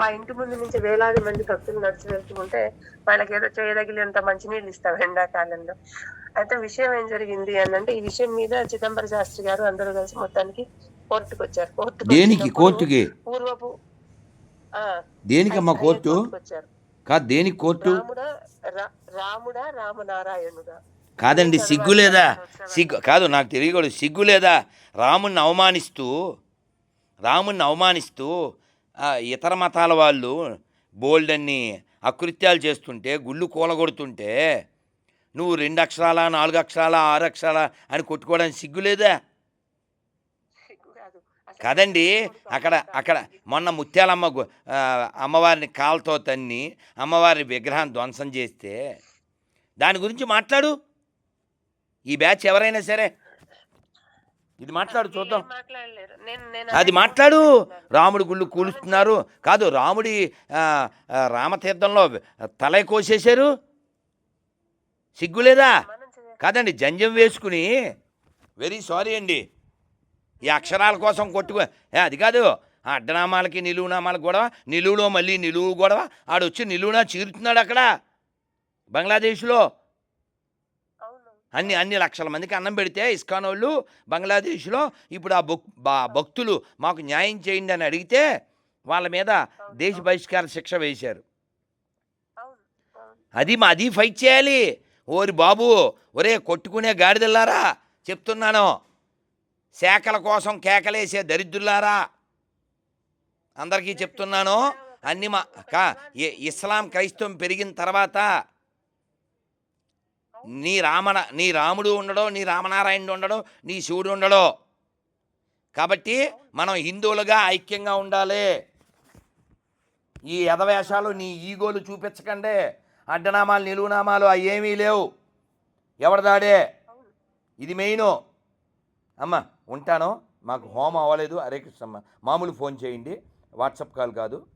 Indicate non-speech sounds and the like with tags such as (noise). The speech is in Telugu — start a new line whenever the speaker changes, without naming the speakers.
మా ఇంటి ముందు నుంచి వేలాది మంది భక్తులు నడిచి వెళ్తుంటే వాళ్ళకి ఏదో చేయదగినంత మంచినీళ్ళు ఇస్తాం ఎండాకాలంలో. అయితే విషయం ఏం జరిగింది అని అంటే ఈ విషయం మీద చిదంబర శాస్త్రి గారు అందరూ కలిసి మొత్తానికి కోర్టుకు వచ్చారు. కోర్టుకు
దేనికి? కోర్టుకి?
పూర్వపు ఆ,
దేనికమ్మా కోర్టు? కాదు దేనికి కోర్టు?
రాముడా రామనారాయణుడా.
కాదండి సిగ్గు లేదా? సిగ్గు కాదు నాకు తెలియకూడదు. సిగ్గు లేదా? రాముణ్ణి అవమానిస్తూ రాముణ్ణి అవమానిస్తూ ఇతర మతాల వాళ్ళు బోల్డ్ అన్ని అకృత్యాలు చేస్తుంటే గుళ్ళు కూలగొడుతుంటే నువ్వు రెండు అక్షరాల నాలుగు అక్షరాల ఆరు అక్షరాల అని కొట్టుకోవడానికి సిగ్గు లేదా
సిగ్గు కాదు. అసలు
కాదండి అక్కడ అక్కడ మొన్న ముత్యాలమ్మ అమ్మవారిని కాలుతో తన్ని అమ్మవారి విగ్రహాన్ని ధ్వంసం చేస్తే దాని గురించి మాట్లాడు. ఈ బ్యాచ్ ఎవరైనా సరే ఇది మాట్లాడు చూద్దాం. అది మాట్లాడు. రాముడి గుళ్ళు కూలుస్తున్నారు. కాదు రాముడి రామతీర్థంలో తల కోసేశారు. సిగ్గులేదా? కాదండి జంజం వేసుకుని వెరీ సారీ అండి. ఈ అక్షరాల కోసం కొట్టుకో అది కాదు. ఆ అడ్డనామాలకి నిలువునామాలకు గొడవ నిలువులో మళ్ళీ నిలువు గొడవ. ఆడొచ్చి నిలువునా చీరుతున్నాడు అక్కడ బంగ్లాదేశ్లో. అన్ని అన్ని లక్షల మందికి అన్నం పెడితే ఇస్కాన్ వాళ్ళు బంగ్లాదేశ్లో ఇప్పుడు ఆ భక్ బా- భక్తులు మాకు న్యాయం చేయండి అని అడిగితే వాళ్ళ మీద దేశ బహిష్కార శిక్ష వేశారు. అది మా అది ఫైట్ చేయాలి. ఓరి బాబు ఒరే కొట్టుకునే గాడిదల్లారా చెప్తున్నాను. శాఖల కోసం కేకలేసే దరిద్రులారా అందరికీ చెప్తున్నాను. (laughs) అన్ని మా ఇస్లాం క్రైస్తవం పెరిగిన తర్వాత నీ రామణ నీ రాముడు ఉండడో నీ రామనారాయణుడు ఉండడో నీ శివుడు ఉండడో. కాబట్టి మనం హిందువులుగా ఐక్యంగా ఉండాలి. ఈ యథవేషాలు నీ ఈగోలు చూపించకండి. అడ్డనామాలు నిలువునామాలు అవి ఏమీ లేవు. ఎవరిదాడే ఇది మెయిన్. అమ్మ ఉంటాను. మాకు హోమ్ అవ్వలేదు. హరే కృష్ణమ్మ మామూలు ఫోన్ చేయండి. వాట్సాప్ కాల్ కాదు.